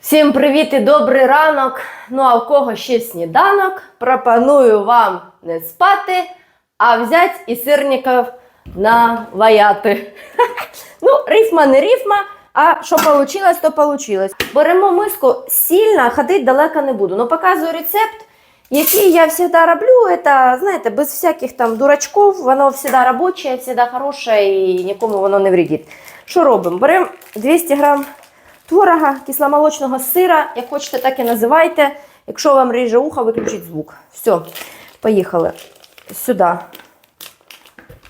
Всім привіт і добрий ранок. Ну а в кого ще сніданок, пропоную вам не спати, а взяти і сирників наваяти. Ну, рифма не рифма, а що вийшло, то вийшло. Беремо миску, сильно ходити далеко не буду. Ну, показую рецепт, який я завжди роблю. Це, знаєте, без всяких там дурачків, воно завжди робоче, завжди хороше і нікому воно не вредить. Що робимо? Беремо 200 грам творога, кисломолочного сира, як хочете, так і називайте. Якщо вам ріже ухо, виключіть звук. Все, поїхали. Сюди.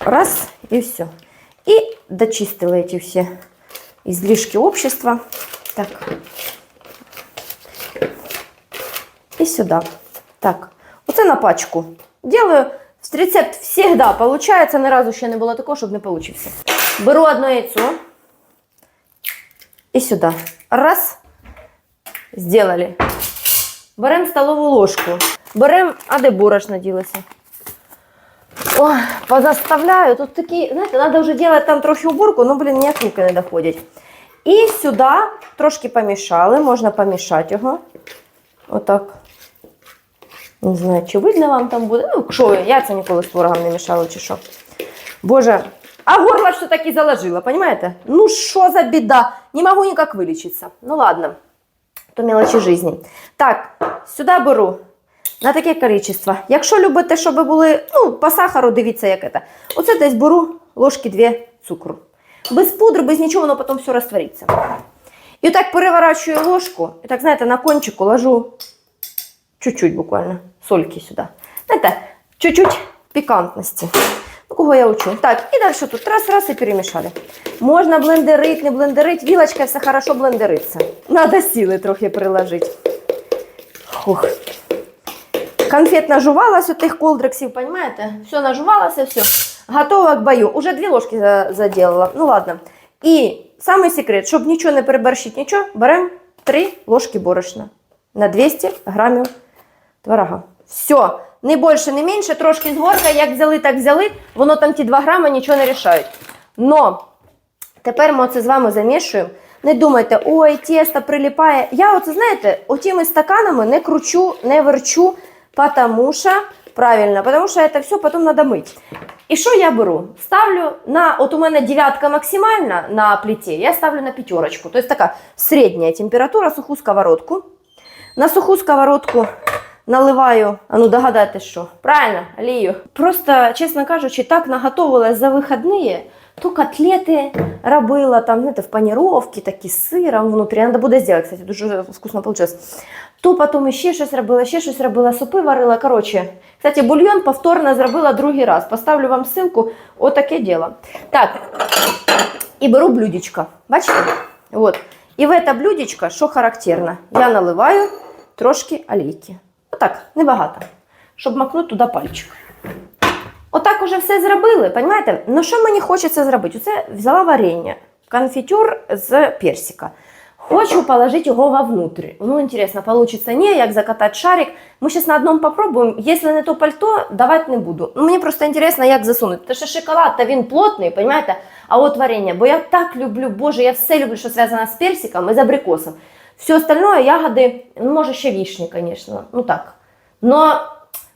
Раз і все. І дочистили ці всі излишки общества. Так. І сюди. Так. Оце на пачку. Делаю. Рецепт всегда получается. Ни разу ще не було такого, щоб не получився. Беру одно яйцо. І сюди. Раз. Сделали. Беремо столову ложку. Беремо, а де борошно ділося? Ой, позаставляю. Тут такі, знаєте, треба вже робити там трохи уборку, ну, блін, ніяк руки не доходять. І сюди трошки помішали, можна помішати його. Отак. Не знаю, чи видно вам там буде. Ну, що, я це ніколи з творогом не мішала, чи що. Боже, а горло что так и заложило, понимаете? Ну что за беда? Не могу никак вылечиться. Ну ладно, то мелочі жизни. Так, сюди беру на таке количество. Якщо любите, щоб були, ну, по сахару, дивіться, як це. Оце десь беру ложки 2 цукру. Без пудри, без нічого, воно потім все розтвориться. І отак переворачую ложку, і так, знаєте, на кончику ложу чуть-чуть буквально сольки сюди. Знаєте, чуть-чуть пікантності. Кого я учу. Так, і далі тут раз-раз і перемішали. Можна блендерить, не блендерить. Вілочка все хорошо блендериться. Надо сили трохи приложити. Конфет нажувалась у тих колдрексів, понимаете? Все нажувалося, все. Готово к бою. Уже дві ложки за- заділила. Ну ладно. І самий секрет, щоб нічого не переборщити, нічого, беремо 3 ложки борошна на 200 грамів творога. Все. Не більше, не менше, трошки з горка, як взяли, так взяли. Воно там ті 2 грами нічого не рішають. Но тепер ми це з вами замішуємо. Не думайте, ой, тісто приліпає. Я оце, знаєте, отими стаканами не кручу, не верчу, потому що, правильно, потому що це все потім треба мити. І що я беру? Ставлю на, от у мене дев'ятка максимальна на плиті, я ставлю на п'ятерочку. Тобто така середня температура, суху сковородку. На суху сковородку наливаю, а ну догадайтесь що. Правильно, олію. Просто, чесно кажучи, так наготовилась за вихідні, то котлети робила, там, знаєте, в паніровці, такі з сиром внутрі. Треба буде зробити, кстати, дуже вкусно вийшло. То потім ще щось робила, ще щось робила, супи варила. Коротше, кстати, бульйон повторно зробила другий раз. Поставлю вам ссылку, отаке діло. Так, і беру блюдечко. Бачите? От. І в це блюдечко, що характерно, я наливаю трошки олійки. Отак, небагато. Щоб макнути туди пальчик. Отак уже все зробили, розумієте? Ну що мені хочеться зробити? Оце взяла варення, конфітюр з персика. Хочу положить його вовнутрь. Ну, интересно, получится не, як закатать шарик. Ми зараз на одному попробуємо. Якщо не то пальто, давати не буду. Ну, мені просто интересно, як засунути. Тому що шоколад, та він плотний, понимаете? А от варення, бо я так люблю, боже, я все люблю, що зв'язано з персиком і з абрикосом. Все остальное, ягоди, ну, може, ще вішні, звісно. Ну так. Но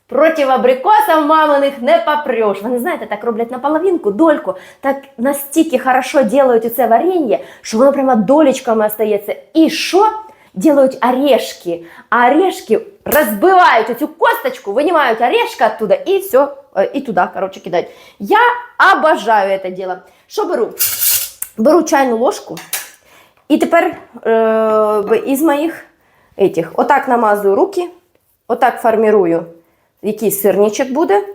проти абрикосів маминих не попреш. Вони, знаєте, так роблять наполовинку, дольку, так настільки хорошо делають оце варенье, що воно прямо долечками остається. І що? Делають орешки, а орешки розбивають оцю косточку, винімають орешка оттуда і все, е, і туди, короче, кидають. Я обожаю це дело. Що беру? Беру чайну ложку, і тепер е, із моїх этих, отак намазую руки, отак формірую, який сирничок буде.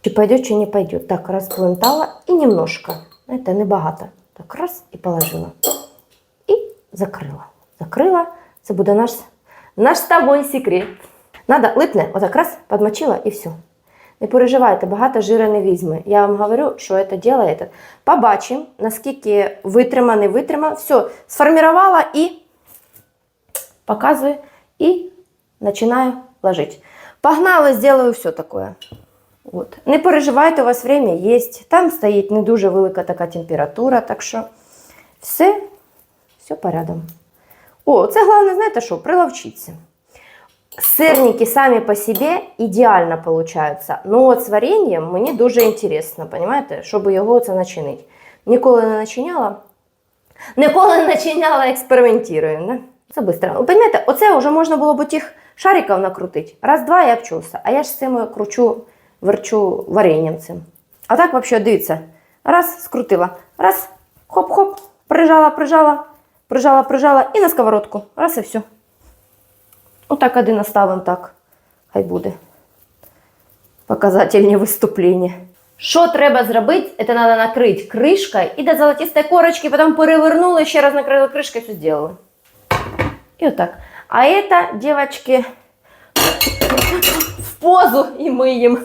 Чи пойде, чи не пойде. Так, розплентала і немножко. Знаєте, небагато. Так, раз і положила. І закрила. Закрила. Це буде наш, наш з тобою секрет. Надо липне, отак раз, подмочила і все. Не переживайте, багато жира не візьме. Я вам говорю, що це делает. Побачимо, наскільки витрима, не витрима. Все, сформувала і показую і починаю ложити. Погнали, сделаю все такое. От. Не переживайте, у вас время є. Там стоїть не дуже велика така температура, так що Все, все порядом. О, це головне, знаєте що, приловчитися. Сирники самі по себе ідеально получаються. Ну от з вареньем мені дуже інтересно, понимаєте, щоб його це начинити. Ніколи не начиняла. Ніколи не начиняла, експериментую. Да? Це швидко. Ви розумієте, оце вже можна було б тих шариків накрутити. Раз-два і обчувся. А я ж з цим кручу, верчу варенням цим. А так, взагалі, дивіться. Раз, скрутила. Раз, хоп-хоп, прижала, прижала, прижала, прижала і на сковородку. Раз і все. Отак один оставим так. Хай буде. Показательні виступлення. Що треба зробити? Це треба накрити кришкою і до золотистої корочки, потім перевернули, ще раз накрили кришкою, все зробили. І отак. А это, девочки, в позу і миємо.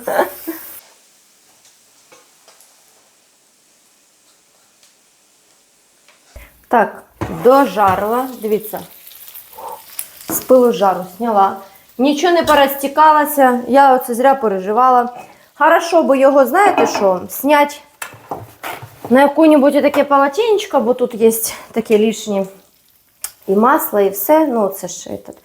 Так, дожарила. Дивіться. Пилу жару зняла. Нічого не порозтікалося, я оце зря переживала. Хорошо би його, знаєте що, зняти на яку-небудь таке полотенечко, бо тут є такі лишні і масло, і все. Ну, це ж этот.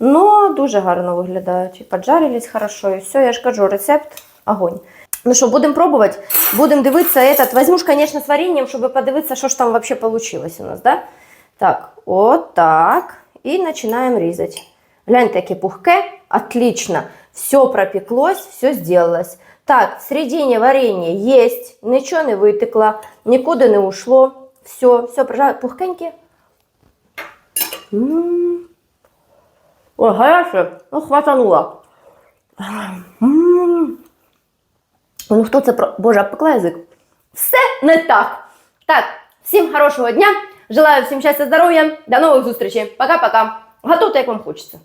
Но дуже гарно виглядають. І поджарились хорошо, і все. Я ж кажу, рецепт огонь. Ну що, будемо пробувати, будемо дивитися этот. Возьму ж, звісно, з варенням, щоб подивитися, що ж там взагалі вийшло у нас, да? Так, отак. І починаємо різати. Гляньте, яке пухке. Отлично. Все пропеклось, все сделалось. Так, в середине варенье есть, ничего не вытекло, никуда не ушло. Все, все. Пухкеньке. М. Ой, гаряче. Ну, хватануло. М. Ну, хто це про... Боже, обпекла язик. Все не так. Так, всім хорошого дня. Желаю всім щастя, здоров'я. До нових зустрічей. Пока-пока. Готуйте, як вам хочеться.